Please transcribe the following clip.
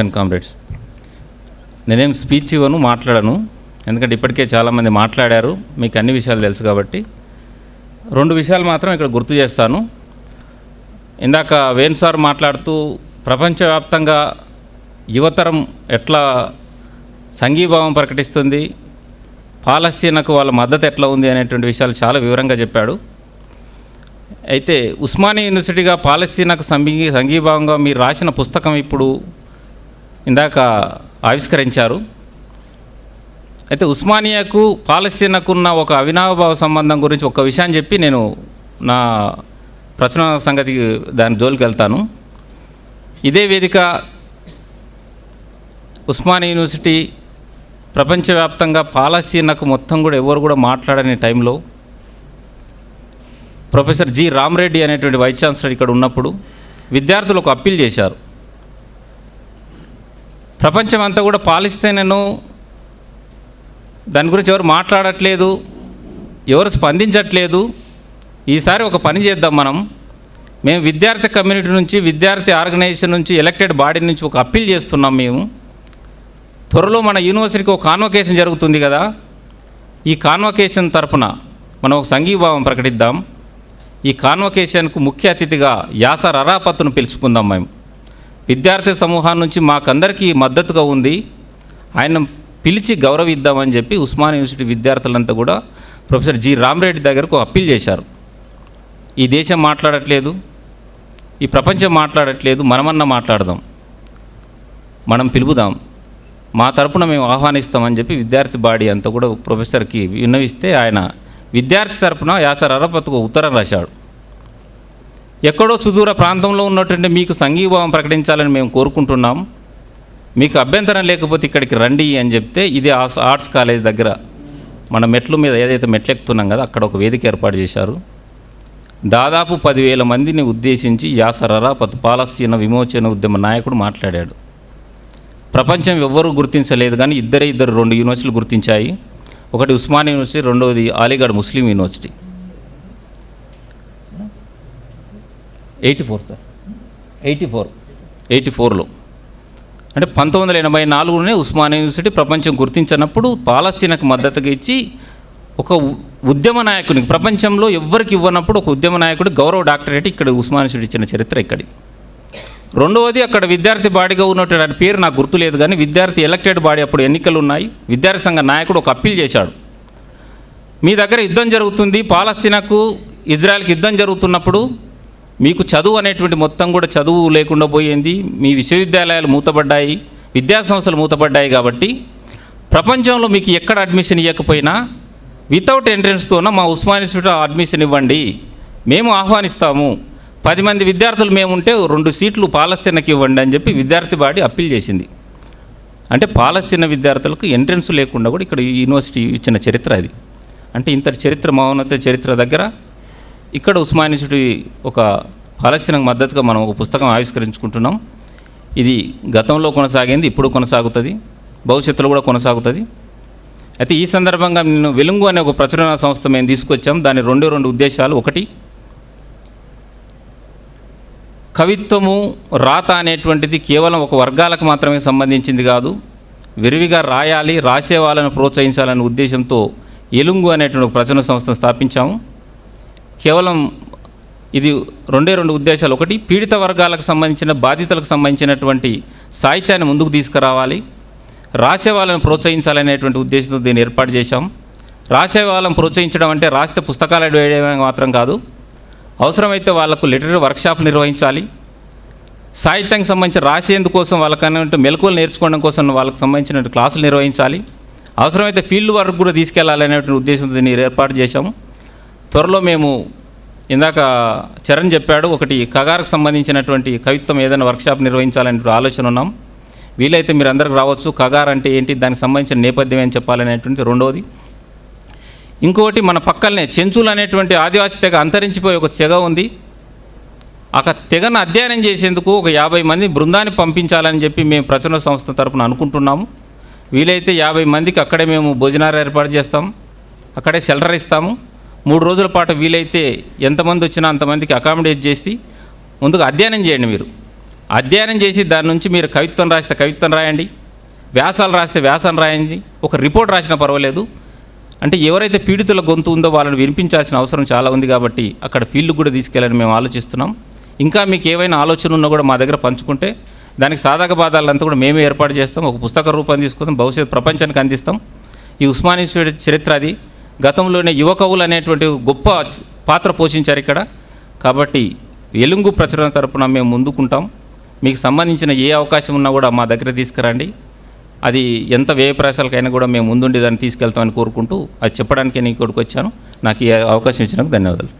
And comrades నేనేం speech ఇవ్వను మాట్లాడను. ఎందుకంటే ఇప్పటికే చాలామంది మాట్లాడారు. మీకు అన్ని విషయాలు తెలుసు కాబట్టి. రెండు విషయాలు మాత్రం ఇక్కడ గుర్తు చేస్తాను. ఇందాక వేణు సార్ మాట్లాడుతూ ప్రపంచవ్యాప్తంగా యువతరం ఎట్లా సంఘీభావం ప్రకటిస్తుంది పాలస్తీనకు వాళ్ళ మద్దతు ఎట్లా ఉంది అనేటువంటి విషయాలు చాలా వివరంగా చెప్పాడు. అయితే ఉస్మానియా యూనివర్సిటీగా పాలస్తీనాకు సంఘీ సంఘీభావంగా మీరు రాసిన పుస్తకం ఇప్పుడు ఇందాక ఆవిష్కరించారు. అయితే ఉస్మానియాకు పాలస్తీనాకు ఉన్న ఒక అవినావభావ సంబంధం గురించి ఒక విషయం చెప్పి నేను నా ప్రచురణ సంగతి దాని జోలికి వెళ్తాను. ఇదే వేదిక ఉస్మానియా యూనివర్సిటీ ప్రపంచవ్యాప్తంగా పాలస్తీనాకు మొత్తం కూడా ఎవరు కూడా మాట్లాడని టైంలో ప్రొఫెసర్ జి రామరెడ్డి అనేటువంటి వైస్ ఛాన్సలర్ ఇక్కడ ఉన్నప్పుడు విద్యార్థులకు అప్పీల్ చేశారు. ప్రపంచం అంతా కూడా పాలిస్తీనను దాని గురించి ఎవరు మాట్లాడట్లేదు ఎవరు స్పందించట్లేదు. ఈసారి ఒక పని చేద్దాం మనం. మేము విద్యార్థి కమ్యూనిటీ నుంచి విద్యార్థి ఆర్గనైజేషన్ నుంచి ఎలక్టెడ్ బాడీ నుంచి ఒక అప్పీల్ చేస్తున్నాం మేము. త్వరలో మన యూనివర్సిటీకి ఒక కాన్వకేషన్ జరుగుతుంది కదా. ఈ కాన్వకేషన్ తరపున మనం ఒక సంఘీభావం ప్రకటిద్దాం. ఈ కాన్వకేషన్కు ముఖ్య అతిథిగా యాసర్ రరాపత్తును పిలుచుకుందాం మేము. విద్యార్థి సమూహం నుంచి మాకందరికీ మద్దతుగా ఉంది. ఆయన పిలిచి గౌరవిద్దామని చెప్పి ఉస్మాన్ యూనివర్సిటీ విద్యార్థులంతా కూడా ప్రొఫెసర్ జి. రామరెడ్డి దగ్గరకు అప్పీల్ చేశారు. ఈ దేశం మాట్లాడట్లేదు ఈ ప్రపంచం మాట్లాడట్లేదు మనమన్నా మాట్లాడదాం మనం పిలుపుదాం మా తరపున మేము ఆహ్వానిస్తామని చెప్పి విద్యార్థి బాడీ అంతా కూడా ప్రొఫెసర్కి విన్నవిస్తే ఆయన విద్యార్థి తరపున యాసర్ అరపత్తుకు ఉత్తరం రాశాడు. ఎక్కడో సుదూర ప్రాంతంలో ఉన్నటువంటి మీకు సంఘీభావం ప్రకటించాలని మేము కోరుకుంటున్నాం. మీకు అభ్యంతరం లేకపోతే ఇక్కడికి రండి అని చెప్తే ఇది ఆర్ట్స్ కాలేజ్ దగ్గర మన మెట్లు మీద ఏదైతే మెట్లు ఎక్కుతున్నాం కదా అక్కడ ఒక వేదిక ఏర్పాటు చేశారు. దాదాపు పదివేల మందిని ఉద్దేశించి యాసర్ అరాపత్ విమోచన ఉద్యమ నాయకుడు మాట్లాడాడు. ప్రపంచం ఎవ్వరూ గుర్తించలేదు కానీ ఇద్దరే ఇద్దరు రెండు యూనివర్సిటీలు గుర్తించాయి. ఒకటి ఉస్మానియా యూనివర్సిటీ రెండవది Aligarh Muslim university. Eighty four sir eighty four eighty ఫోర్లో అంటే పంతొమ్మిది వందల ఎనభై నాలుగులోనే ఉస్మానియా యూనివర్సిటీ ప్రపంచం గుర్తించినప్పుడు పాలస్తీనాకు మద్దతుగా ఇచ్చి ఒక ఉద్యమ నాయకునికి ప్రపంచంలో ఎవ్వరికి ఇవ్వనప్పుడు ఒక ఉద్యమ నాయకుడు గౌరవ డాక్టరేట్ ఇక్కడ ఉస్మానియా ఇచ్చిన చరిత్ర ఇక్కడి. రెండవది అక్కడ విద్యార్థి బాడీగా ఉన్నటువంటి పేరు నాకు గుర్తులేదు కానీ విద్యార్థి ఎలక్టెడ్ బాడీ అప్పుడు ఎన్నికలు ఉన్నాయి విద్యార్థి సంఘ నాయకుడు ఒక అప్పీల్ చేశాడు. మీ దగ్గర యుద్ధం జరుగుతుంది పాలస్తీనాకు ఇజ్రాయెల్కి యుద్ధం జరుగుతున్నప్పుడు మీకు చదువు అనేటువంటి మొత్తం కూడా చదువు లేకుండా పోయింది. మీ విశ్వవిద్యాలయాలు మూతపడ్డాయి. విద్యాసంస్థలు మూతపడ్డాయి కాబట్టి ప్రపంచంలో మీకు ఎక్కడ అడ్మిషన్ ఇవ్వకపోయినా వితౌట్ ఎంట్రన్స్తోన మా ఉస్మాన్ ఇన్స్టిట్యూట్ అడ్మిషన్ ఇవ్వండి. మేము ఆహ్వానిస్తాము. పది మంది విద్యార్థులు మేముంటే రెండు సీట్లు పాలస్తీనకి ఇవ్వండి అని చెప్పి విద్యార్థి బాడీ అప్పీల్ చేసింది. అంటే పాలస్తీన విద్యార్థులకు ఎంట్రన్స్ లేకుండా కూడా ఇక్కడ యూనివర్సిటీ ఇచ్చిన చరిత్ర అది. అంటే ఇంత చరిత్ర మౌనత చరిత్ర దగ్గర ఇక్కడ ఉస్మాన్ యూనివర్సిటీ ఒక పాలస్తీనకు మద్దతుగా మనం ఒక పుస్తకం ఆవిష్కరించుకుంటున్నాం. ఇది గతంలో కొనసాగింది ఇప్పుడు కొనసాగుతుంది. భవిష్యత్తులో కూడా కొనసాగుతుంది. అయితే ఈ సందర్భంగా నేను వెలుంగు అనే ఒక ప్రచురణ సంస్థ మేము తీసుకొచ్చాం. దాని రెండు రెండు ఉద్దేశాలు ఒకటి కవిత్వము రాత అనేటువంటిది కేవలం ఒక వర్గాలకు మాత్రమే సంబంధించింది కాదు విరివిగా రాయాలి రాసే వాళ్ళను ప్రోత్సహించాలనే ఉద్దేశంతో ఎలుంగు అనేటువంటి ఒక ప్రచురణ సంస్థను స్థాపించాము. కేవలం ఇది రెండే రెండు ఉద్దేశాలు. ఒకటి పీడిత వర్గాలకు సంబంధించిన బాధితులకు సంబంధించినటువంటి సాహిత్యాన్ని ముందుకు తీసుకురావాలి. రాసే వాళ్ళని ప్రోత్సహించాలనేటువంటి ఉద్దేశంతో దీన్ని ఏర్పాటు చేశాం. రాసే వాళ్ళని ప్రోత్సహించడం అంటే రాస్తే పుస్తకాలు వేయడమే మాత్రం కాదు. అవసరమైతే వాళ్ళకు లిటరీ వర్క్షాప్ నిర్వహించాలి. సాహిత్యానికి సంబంధించి రాసేందుకోసం వాళ్ళకన్నా మెలకువలు నేర్చుకోవడం కోసం వాళ్ళకి సంబంధించిన క్లాసులు నిర్వహించాలి. అవసరమైతే ఫీల్డ్ వర్క్ కూడా తీసుకెళ్ళాలనేటువంటి ఉద్దేశంతో దీన్ని ఏర్పాటు చేశాము త్వరలో మేము ఇందాక చరణ్ చెప్పాడు ఒకటి కగారకు సంబంధించినటువంటి కవిత్వం ఏదైనా వర్క్షాప్ నిర్వహించాలనే ఆలోచన ఉన్నాం. వీలైతే మీరు అందరికి రావచ్చు. కగార్ అంటే ఏంటి దానికి సంబంధించిన నేపథ్యం ఏం చెప్పాలనేటువంటి రెండవది ఇంకొకటి మన పక్కనే చెంచులు అనేటువంటి ఆదివాసీ తెగ అంతరించిపోయే ఒక తెగ ఉంది. ఆ తెగను అధ్యయనం చేసేందుకు ఒక యాభై మంది బృందాన్ని పంపించాలని చెప్పి మేము ప్రచురణ సంస్థ తరపున అనుకుంటున్నాము. వీలైతే యాభై మందికి అక్కడే మేము భోజనాలు ఏర్పాటు చేస్తాం. అక్కడే షెల్టర్ ఇస్తాము. మూడు రోజుల పాటు వీలైతే ఎంతమంది వచ్చినా అంతమందికి అకామిడేట్ చేసి ముందుగా అధ్యయనం చేయండి మీరు. అధ్యయనం చేసి దాని నుంచి మీరు కవిత్వం రాస్తే కవిత్వం రాయండి. వ్యాసాలు రాస్తే వ్యాసం రాయండి. ఒక రిపోర్ట్ రాసినా పర్వాలేదు. అంటే ఎవరైతే పీడితుల గొంతు ఉందో వాళ్ళని వినిపించాల్సిన అవసరం చాలా ఉంది కాబట్టి అక్కడ ఫీల్డ్ కూడా తీసుకెళ్ళాలని మేము ఆలోచిస్తున్నాం. ఇంకా మీకు ఏవైనా ఆలోచన ఉన్నా కూడా మా దగ్గర పంచుకుంటే దానికి సాధక బాధాలంతా కూడా మేమే ఏర్పాటు చేస్తాం. ఒక పుస్తక రూపం తీసుకుందాం భవిష్యత్ ప్రపంచానికి అందిస్తాం. ఈ ఉస్మానియా చరిత్ర అది. గతంలోనే యువకవులు అనేటువంటి గొప్ప పాత్ర పోషించారు ఇక్కడ. కాబట్టి ఎలుంగు ప్రచురణ తరపున మేము ముందుకుంటాం. మీకు సంబంధించిన ఏ అవకాశం ఉన్నా కూడా మా దగ్గర తీసుకురండి. అది ఎంత వ్యయప్రాసాలకైనా కూడా మేము ముందుండి దాన్ని తీసుకెళ్తామని కోరుకుంటూ అది చెప్పడానికి నేను ఇక్కడికి వచ్చాను. నాకు ఈ అవకాశం ఇచ్చినందుకు ధన్యవాదాలు.